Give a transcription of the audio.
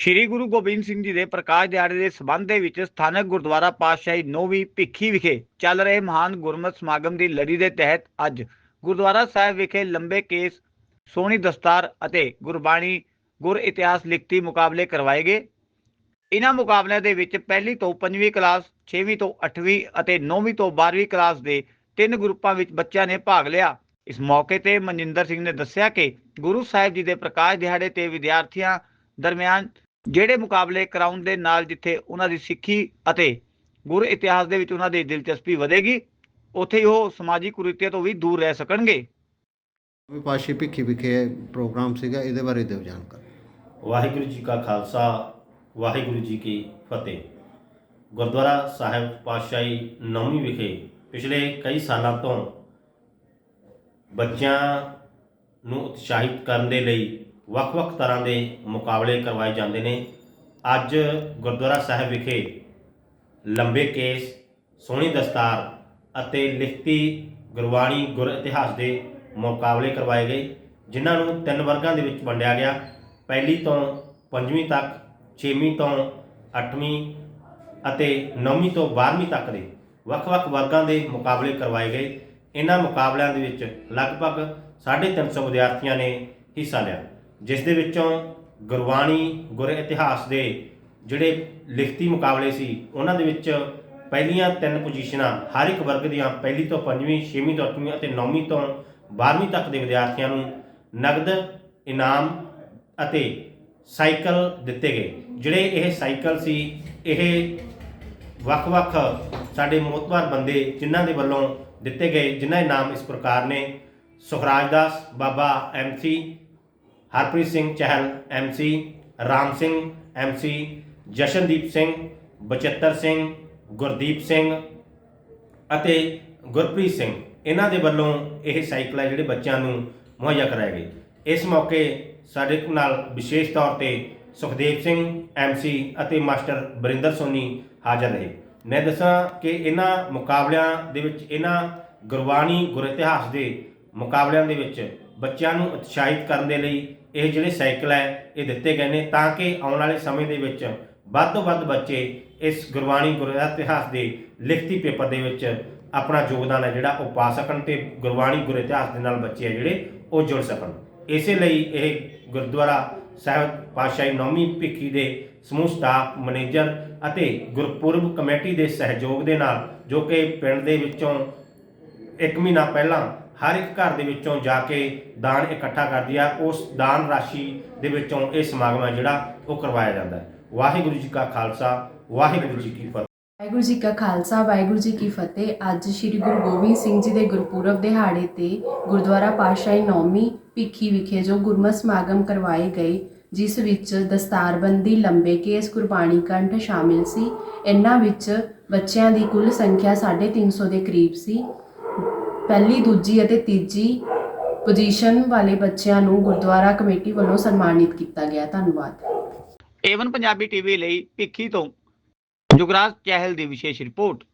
ਸ਼੍ਰੀ ਗੁਰੂ ਗੋਬਿੰਦ ਸਿੰਘ ਜੀ ਦੇ ਪ੍ਰਕਾਸ਼ ਦਿਹਾੜੇ ਦੇ ਸਬੰਧ ਦੇ ਵਿੱਚ ਸਥਾਨਕ ਗੁਰਦੁਆਰਾ ਪਾਤਸ਼ਾਹੀ ਨੌਵੀਂ ਭਿੱਖੀ ਵਿਖੇ ਚੱਲ ਰਹੇ ਮਹਾਨ ਗੁਰਮਤਿ ਸਮਾਗਮ ਦੀ ਲੜੀ ਦੇ ਤਹਿਤ ਅੱਜ ਗੁਰਦੁਆਰਾ ਸਾਹਿਬ ਵਿਖੇ ਲੰਬੇ ਕੇਸ, ਸੋਹਣੀ ਦਸਤਾਰ ਅਤੇ ਗੁਰਬਾਣੀ ਗੁਰ ਇਤਿਹਾਸ ਲਿਖਤੀ ਮੁਕਾਬਲੇ ਕਰਵਾਏ ਗਏ। ਇਹਨਾਂ ਮੁਕਾਬਲਿਆਂ ਦੇ ਵਿੱਚ ਪਹਿਲੀ ਤੋਂ 5ਵੀਂ ਕਲਾਸ 6ਵੀਂ ਤੋਂ 8ਵੀਂ ਅਤੇ 9ਵੀਂ ਤੋਂ 12ਵੀਂ ਕਲਾਸ ਦੇ ਤਿੰਨ ਗਰੁੱਪਾਂ ਵਿੱਚ ਬੱਚਿਆਂ ਨੇ ਭਾਗ ਲਿਆ। ਇਸ ਮੌਕੇ ਤੇ ਮਨਜਿੰਦਰ ਸਿੰਘ ਨੇ ਦੱਸਿਆ ਕਿ ਗੁਰੂ ਸਾਹਿਬ ਜੀ ਦੇ ਪ੍ਰਕਾਸ਼ ਦਿਹਾੜੇ ਤੇ ਵਿਦਿਆਰਥੀਆਂ ਦਰਮਿਆਨ ਜਿਹੜੇ ਮੁਕਾਬਲੇ ਕਰਾਉਣ ਦੇ ਨਾਲ ਜਿੱਥੇ ਉਹਨਾਂ ਦੀ ਸਿੱਖੀ ਅਤੇ ਗੁਰ ਇਤਿਹਾਸ ਦੇ ਵਿੱਚ ਉਹਨਾਂ ਦੀ ਦਿਲਚਸਪੀ ਵਧੇਗੀ ਉੱਥੇ ਹੀ ਉਹ ਸਮਾਜਿਕ ਕੁਰੀਤੀਆਂ ਤੋਂ ਵੀ ਦੂਰ ਰਹਿ ਸਕਣਗੇ। ਵੀ ਪਾਸ਼ੀ ਭਿੱਖੀ ਵਿਖੇ ਪ੍ਰੋਗਰਾਮ ਸੀਗਾ ਇਹਦੇ ਬਾਰੇ ਦਿਓ ਜਾਣਕਾਰੀ। ਵਾਹਿਗੁਰੂ ਜੀ ਕਾ ਖਾਲਸਾ ਵਾਹਿਗੁਰੂ ਜੀ ਕੀ ਫਤਿਹ। ਗੁਰਦੁਆਰਾ ਸਾਹਿਬ ਪਾਤਸ਼ਾਹੀ ਨੌਵੀਂ ਵਿਖੇ ਪਿਛਲੇ ਕਈ ਸਾਲਾਂ ਤੋਂ ਬੱਚਿਆਂ ਨੂੰ ਉਤਸ਼ਾਹਿਤ ਕਰਨ ਦੇ ਲਈ ਵੱਖ-ਵੱਖ ਤਰ੍ਹਾਂ ਦੇ ਮੁਕਾਬਲੇ ਕਰਵਾਏ ਜਾਂਦੇ ਨੇ। ਅੱਜ ਗੁਰਦੁਆਰਾ ਸਾਹਿਬ ਵਿਖੇ ਲੰਬੇ ਕੇਸ, ਸੋਹਣੀ ਦਸਤਾਰ ਅਤੇ ਲਿਖਤੀ ਗੁਰਬਾਣੀ ਗੁਰ ਇਤਿਹਾਸ ਦੇ ਮੁਕਾਬਲੇ ਕਰਵਾਏ ਗਏ, ਜਿਨ੍ਹਾਂ ਨੂੰ ਤਿੰਨ ਵਰਗਾਂ ਦੇ ਵਿੱਚ ਵੰਡਿਆ ਗਿਆ। ਪਹਿਲੀ ਤੋਂ ਪੰਜਵੀਂ ਤੱਕ, ਛੇਵੀਂ ਤੋਂ ਅੱਠਵੀਂ ਅਤੇ ਨੌਵੀਂ ਤੋਂ 12ਵੀਂ ਤੱਕ ਦੇ ਵੱਖ-ਵੱਖ ਵਰਗਾਂ ਦੇ ਮੁਕਾਬਲੇ ਕਰਵਾਏ ਗਏ। ਇਹਨਾਂ ਮੁਕਾਬਲਿਆਂ ਦੇ ਵਿੱਚ ਲਗਭਗ 350 ਵਿਦਿਆਰਥੀਆਂ ਨੇ ਹਿੱਸਾ ਲਿਆ। ਜਿਸ ਦੇ ਵਿੱਚੋਂ ਗੁਰਬਾਣੀ, ਗੁਰ ਇਤਿਹਾਸ ਦੇ ਜਿਹੜੇ ਲਿਖਤੀ ਮੁਕਾਬਲੇ ਸੀ, ਉਹਨਾਂ ਦੇ ਵਿੱਚ ਪਹਿਲੀਆਂ ਤਿੰਨ ਪੋਜੀਸ਼ਨਾਂ ਹਰ ਇੱਕ ਵਰਗ ਦੀਆਂ ਪਹਿਲੀ ਤੋਂ ਪੰਜਵੀਂ, ਛੇਵੀਂ ਤੋਂ ਅੱਠਵੀਂ ਅਤੇ ਨੌਵੀਂ ਤੋਂ 12ਵੀਂ ਤੱਕ ਦੇ ਵਿਦਿਆਰਥੀਆਂ ਨੂੰ ਨਗਦ, ਇਨਾਮ ਅਤੇ ਸਾਈਕਲ ਦਿੱਤੇ ਗਏ। ਜਿਹੜੇ ਇਹ ਸਾਈਕਲ ਸੀ, ਇਹ ਵੱਖ-ਵੱਖ ਸਾਡੇ ਮੋਤਬਰ ਬੰਦੇ ਜਿਨ੍ਹਾਂ ਦੇ ਵੱਲੋਂ ਦਿੱਤੇ ਗਏ, ਜਿਨ੍ਹਾਂ ਦੇ ਨਾਮ ਇਸ ਪ੍ਰਕਾਰ ਨੇ, ਸੁਖਰਾਜ ਦਾਸ, ਬਾਬਾ MC Harpreet Singh Chahal MC Ram Singh MC Jashandeep Singh, Bachittar Singh, Gurdeep Singh ਅਤੇ ਗੁਰਪ੍ਰੀਤ ਸਿੰਘ। ਇਹਨਾਂ ਦੇ ਵੱਲੋਂ ਇਹ ਸਾਈਕਲ ਹੈ ਜਿਹੜੇ ਬੱਚਿਆਂ ਨੂੰ ਮੁਹੱਈਆ ਕਰਾਏ ਗਏ। ਇਸ ਮੌਕੇ ਸਾਡੇ ਨਾਲ ਵਿਸ਼ੇਸ਼ ਤੌਰ ਤੇ ਸੁਖਦੇਵ ਸਿੰਘ ਐਮਸੀ ਅਤੇ ਮਾਸਟਰ ਬਰਿੰਦਰ ਸੋਨੀ ਹਾਜ਼ਰ ਰਹੇ। ਮੈਂ ਦੱਸਾਂ ਕਿ ਇਹਨਾਂ ਮੁਕਾਬਲਿਆਂ ਦੇ ਵਿੱਚ ਇਹਨਾਂ ਗੁਰਬਾਣੀ ਗੁਰ ਇਤਿਹਾਸ ਦੇ ਮੁਕਾਬਲਿਆਂ ਦੇ ਵਿੱਚ ਬੱਚਿਆਂ ਨੂੰ ਉਤਸ਼ਾਹਿਤ ਕਰਨ ਦੇ ਲਈ ਇਹ ਜਿਹੜੇ ਸਾਈਕਲ ਹੈ, ਇਹ ਦਿੱਤੇ ਗਏ ਨੇ ਤਾਂ ਕਿ ਆਉਣ ਵਾਲੇ ਸਮੇਂ ਦੇ ਵਿੱਚ ਵੱਧ ਤੋਂ ਵੱਧ ਬੱਚੇ ਇਸ ਗੁਰਬਾਣੀ ਗੁਰ ਇਤਿਹਾਸ ਦੇ ਲਿਖਤੀ ਪੇਪਰ ਦੇ ਵਿੱਚ ਆਪਣਾ ਯੋਗਦਾਨ ਹੈ ਜਿਹੜਾ ਉਹ ਪਾ ਸਕਣ ਤੇ ਗੁਰਬਾਣੀ ਗੁਰ ਇਤਿਹਾਸ ਦੇ ਨਾਲ ਬੱਚੇ ਹੈ ਜਿਹੜੇ ਉਹ ਜੁੜ ਸਕਣ। ਇਸੇ ਲਈ ਇਹ ਗੁਰਦੁਆਰਾ ਸਾਹਿਬ ਪਾਤਸ਼ਾਹੀ ਨੌਮੀ ਭਿੱਖੀ ਦੇ ਸਮੂਹ ਸਟਾਫ, ਮੈਨੇਜਰ ਅਤੇ ਗੁਰਪੁਰਬ ਕਮੇਟੀ ਦੇ ਸਹਿਯੋਗ ਦੇ ਨਾਲ ਜੋ ਕਿ ਪਿੰਡ ਦੇ ਵਿੱਚੋਂ ਇੱਕ ਮਹੀਨਾ ਪਹਿਲਾਂ ਹਰ ਇੱਕ ਘਰ ਦੇ ਵਿੱਚੋਂ ਜਾ ਕੇ ਦਾਨ ਇਕੱਠਾ ਕਰਦੀ ਆ, ਉਸ ਦਾਨ ਰਾਸ਼ੀ ਦੇ ਵਿੱਚੋਂ ਇਹ ਸਮਾਗਮ ਹੈ ਜਿਹੜਾ ਉਹ ਕਰਵਾਇਆ ਜਾਂਦਾ ਹੈ। ਵਾਹਿਗੁਰੂ ਜੀ ਕਾ ਖਾਲਸਾ, ਵਾਹਿਗੁਰੂ ਜੀ ਕੀ ਫਤਿਹ। ਵਾਹਿਗੁਰੂ ਜੀ ਕਾ ਖਾਲਸਾ, ਵਾਹਿਗੁਰੂ ਜੀ ਕੀ ਫਤਿਹ। ਅੱਜ ਸ੍ਰੀ ਗੁਰੂ ਗੋਬਿੰਦ ਸਿੰਘ ਜੀ ਦੇ ਗੁਰਪੁਰਬ ਦਿਹਾੜੇ ਤੇ ਗੁਰਦੁਆਰਾ ਪਾਤਸ਼ਾਹੀ ਨੌਮੀ ਭਿੱਖੀ ਵਿਖੇ ਜੋ ਗੁਰਮਤਿ ਸਮਾਗਮ ਕਰਵਾਏ ਗਏ, ਜਿਸ ਵਿੱਚ ਦਸਤਾਰਬੰਦੀ, ਲੰਬੇ ਕੇਸ ਗੁਰਬਾਣੀ ਕੰਠ ਸ਼ਾਮਿਲ ਸੀ। ਇਹਨਾਂ ਵਿੱਚ ਬੱਚਿਆਂ ਦੀ ਕੁੱਲ ਸੰਖਿਆ 350 ਦੇ ਕਰੀਬ ਸੀ। ਪਹਿਲੀ, ਦੂਜੀ ਅਤੇ ਤੀਜੀ ਪੋਜੀਸ਼ਨ ਵਾਲੇ ਬੱਚਿਆਂ ਨੂੰ ਗੁਰਦੁਆਰਾ ਕਮੇਟੀ ਵੱਲੋਂ ਸਨਮਾਨਿਤ ਕੀਤਾ ਗਿਆ। ਧੰਨਵਾਦ। ਏਵਨ ਪੰਜਾਬੀ ਟੀਵੀ ਲਈ ਭਿੱਖੀ ਤੋਂ ਜੁਗਰਾਜ ਚਹਿਲ ਦੀ ਵਿਸ਼ੇਸ਼ ਰਿਪੋਰਟ।